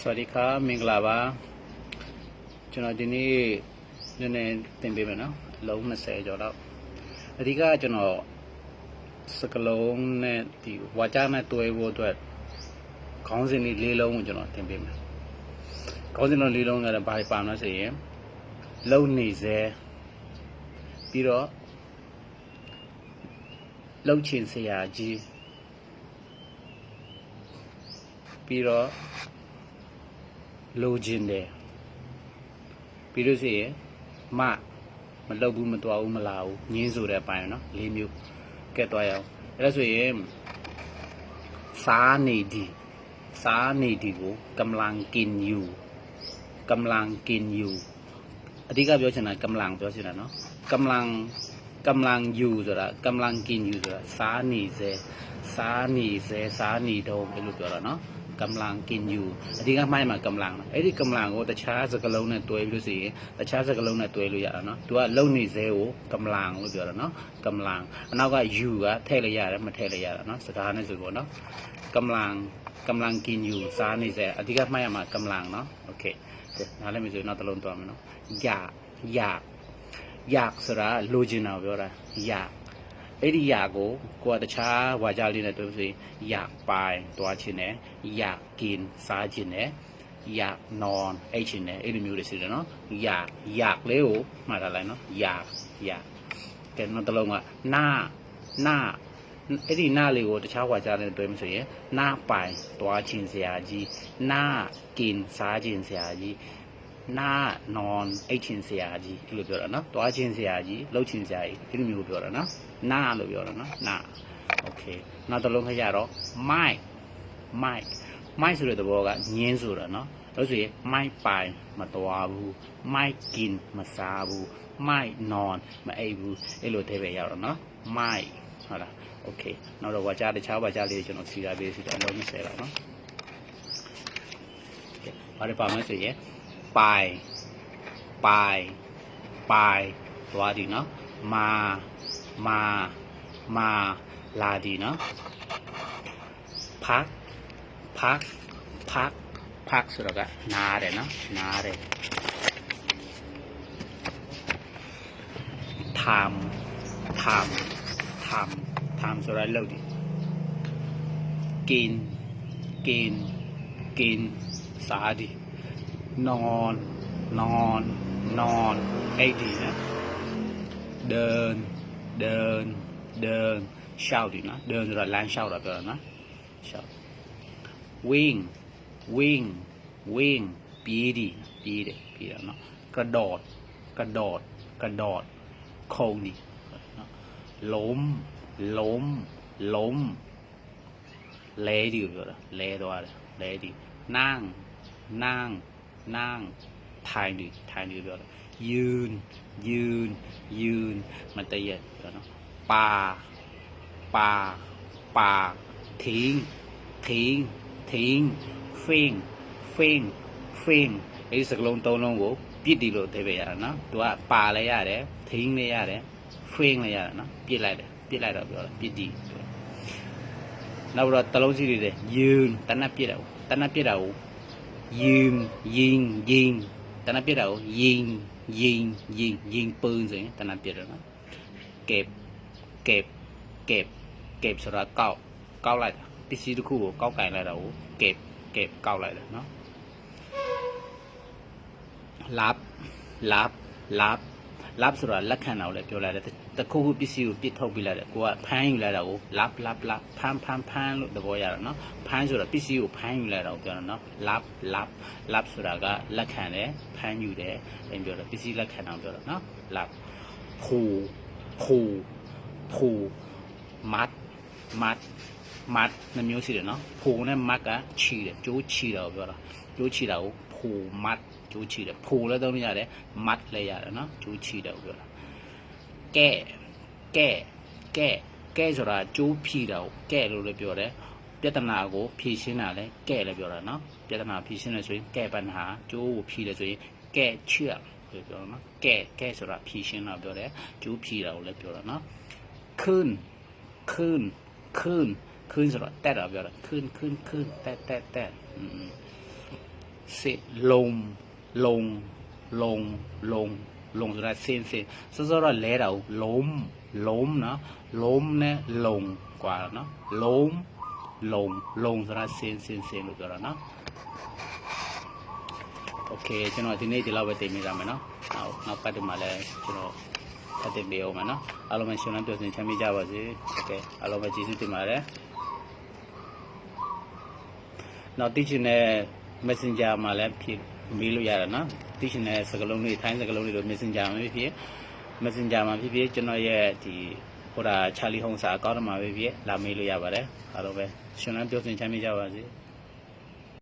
စวัสดีครับမင်္ဂလာပါကျွန်တော်ဒီနေ့နည်းနည်းသင်ပေးမယ်နော်အလုံး20ကျော်တော့အဓိကကျွန်တော်စကလုံးနဲ့ဒီဝါကြနဲ့တွဲဖို့အတွက်ခေါင်းစဉ်လေး၄လုံးကိုကျွန်တော်သင်ပေးမယ်ခေါင်းစဉ်တော်၄လုံးကလည်းဘာတွေပါမလဲဆိုရင်လုံနေစေပြီးတော့လှုပ်ချင်စရာကြီးပြီးတော့ လိုချင်တယ်ပြီးလို့ရှိရင်မမလောက်ဘူးမတော်ဘူးမလာဘူးငင်းဆိုတဲ့အပိုင်းเนาะလေးမျိုးကဲသွားရအောင်အဲ့ဒါဆိုရင်စားနေဒီစားနေဒီကိုกำลังกินอยู่กำลังกินอยู่အဓိကပြောချင်တာกำลังပြောချင်တာเนาะกำลังกำลังอยู่ဆိုတာกำลังกินอยู่ဆိုတာစားနေစေစားနေစေစားနေတော့ဘယ်လိုပြောတာเนาะ กำลังกินอยู่အဒီကမှိုင်းမှာกำลังအဲ့ဒီกำลังကိုတခြားစကားလုံးနဲ့တွဲပြီးလို့ရှိရင်တခြားစကားလုံးနဲ့တွဲလို့ရတာเนาะသူကလုံနေစေကိုกำลังလို့ပြောတာเนาะกำลังအနောက်က you ကထည့်လို့ရတယ်မထည့်လို့ရတာเนาะစကားနဲ့ဆိုပေါ့เนาะกำลังกำลังกินอยู่စားနေစေအဒီကမှိုင်းမှာกำลังเนาะโอเคနားလည်ပြီဆိုနောက်တစ်လုံးတွားမယ်เนาะอยากอยากอยากဆိုတာလိုချင်တာကိုပြောတာอยาก အဲ့ဒီຢာကိုကိုကတခြားဝါကြလေးနဲ့တွေ့ဆိုရင်ຢာပိုင်သွားခြင်းနဲ့ຢာกินစားခြင်းနဲ့ຢာနွန်အိတ်ခြင်းနဲ့အဲ့လိုမျိုးတွေရှိတယ်နော်ຢာຢာလေးကိုမှတ်ထားလိုက်နော်ຢာຢာကဲနောက်တစ်လုံးကနာနာအဲ့ဒီနာလေးကိုတခြားဝါကြလေးနဲ့တွေ့မှဆိုရင်နာပိုင်သွားခြင်းဆရာကြီးနာกินစားခြင်းဆရာကြီး နာနွန်အိတ်ချင်းဆရာကြီးဒီလိုပြောတာနော်တွားချင်းဆရာကြီးလှုပ်ချင်းဆရာကြီးဒီလိုမျိုးပြောတာနော်နာလို့ပြောတာနော်နာโอเคနောက်တစ်လုံးခရတော့မိုက်မိုက်မိုက်ဆိုတဲ့သဘောကညင်းဆိုတာနော်လို့ဆိုရင်မိုက်ပိုင်မတော်ဘူးမိုက်กินမစားဘူးမိုက်နွန်မအိပ်ဘူးအဲ့လိုအသေးပဲရောက်တော့နော်မိုက်ဟုတ်လားโอเคနောက်တော့ဝါကြတခြားဝါကြလေးကျွန်တော်စီတာပေးစီတာအလုံး20တော့နော်โอเคဘာတွေပါမလဲဆိုရင် ไป ไป ไป ตัวดีเนาะ มา มา มา ลาดีเนาะ พัก พัก พัก พักสุรกะนาเลยเนาะ นาเลยทำทำทำทำสุะเลวดีกิน กิน กิน สาดี นอน นอน นอนไอ้ดีนะ เดิน เดิน เดิน เช่าดีนะ เดินราล้านเช่าราไปแล้วนะเช่าวิ่ง วิ่ง วิ่ง ปีดีปีเด็ปีแล้วเนาะ กระโดด กระโดด กระโดด โค้งดีล้ม ล้ม ล้ม เละดีกว่าเละตัวเลยเละดีนั่ง นั่ง นั่งထိုင်နေထိုင်နေပြောတယ်ยืนยืนยืนมันတရက်ပြောနော်ပါပါပါทิ้งทิ้งทิ้ง fing fing fing အဲဒီစကလုံးသုံးလုံးကိုပြစ်တီလို့အဓိပ္ပာယ်ရတာနော်သူကပါလည်းရတယ်ทิ้งလည်းရတယ် fing လည်းရတယ်နော်ပြစ်လိုက်တယ်ပြစ်လိုက်တော့ပြောတယ်ပြစ်တီနောက်တော့တလုံးစီတွေတယ်ยืนတနတ်ပြစ်တာကိုတနတ်ပြစ်တာကို ยืมยิงยิงตอนน้นเปียดเอายิงยิงยิงยิงปืนสิตอนนั้นเปียดเอาเก็บเก็บเก็บเก็บสระเก่าเก่าไรติซีทุกคู่เก่าไก่ไรเราเก็บเก็บเก่าไรเนาะรับรับรับ love ဆိုတာလက်ခံတာကိုလည်းပြောလိုက်တယ်တခုခုပစ္စည်းကိုပြစ်ထုတ်ပြလိုက်တယ်ကိုကဖမ်းယူလိုက်တာကို love love love ဖမ်းဖမ်းဖမ်းလို့သဘောရတာနော်ဖမ်းဆိုတာပစ္စည်းကိုဖမ်းယူလိုက်တာကိုပြောတာနော် love love love ဆိုတာကလက်ခံတယ်ဖမ်းယူတယ်အင်းပြောတာပစ္စည်းလက်ခံတာကိုပြောတာနော် love ဖူဖူဖူမတ်မတ် ดมัดနှမျိုးရှိတယ်နော်ผูနဲ့มัดကခြီတယ်ကျိုးခြီတာကိုပြောတာကျိုးခြီတာကိုผูมัดကျိုးခြီတယ်ผูလည်းသုံးလို့ရတယ်มัดလည်းရတယ်နော်ကျိုးခြီတယ်ကိုပြောတာ ကဲကဲကဲကဲဆိုတာကျိုးဖြီတာကိုကဲလို့လည်းပြောတယ်ပြဿနာကိုဖြေရှင်းတာလည်းကဲလည်းပြောတာနော်ပြဿနာဖြေရှင်းတယ်ဆိုရင်ကဲปัญหาကျိုးကိုဖြီတယ်ဆိုရင်ကဲချွတ်လို့ပြောနော်ကဲကဲဆိုတာဖြေရှင်းတာပြောတယ်ကျိုးဖြီတာကိုလည်းပြောတာနော်ขึ้นขึ้นขึ้น ขึ้นဆိုတာတက်တာပြောတာขึ้นขึ้นขึ้นတက်တက်တက်อืม စစ်လုံးလုံးလုံးလုံးလုံးဆိုတာစင်းစင်းစောစောတော့လဲတာကိုလုံးလုံးနော်လုံးနဲ့လုံးกว่าနော်လုံးလုံးလုံးဆိုတာစင်းစင်းစင်းလို့ပြောတာနော် โอเคကျွန်တော်ဒီနေ့ဒီလောက်ပဲတင်ပြကြမယ်နော်နောက်နောက်ပတ်တမှာလည်းကျွန်တော်ဖတ်တင်ပေးအောင်မယ်နော်အားလုံးပဲရှင်လန်းပြောစင်ချမ်းမြေ့ကြပါစေโอเคအားလုံးပဲကျေးဇူးတင်ပါတယ် နောက်တိချင်တဲ့ Messenger မှာလည်းဖြစ်မေးလို့ရတယ်နော်တိချင်တဲ့စကားလုံးတွေထိုင်းစကားလုံးတွေလို့ Messenger မှာဖြစ်ဖြစ် Messenger မှာဖြစ်ဖြစ်ကျွန်တော်ရဲ့ဒီဟိုဒါ Charlie Hong စာအကောင့်မှာဖြစ်ဖြစ်လာမေးလို့ရပါတယ်အားလုံးပဲရှင်လန်းပြောစင်ချမ်းမြေ့ကြပါစေ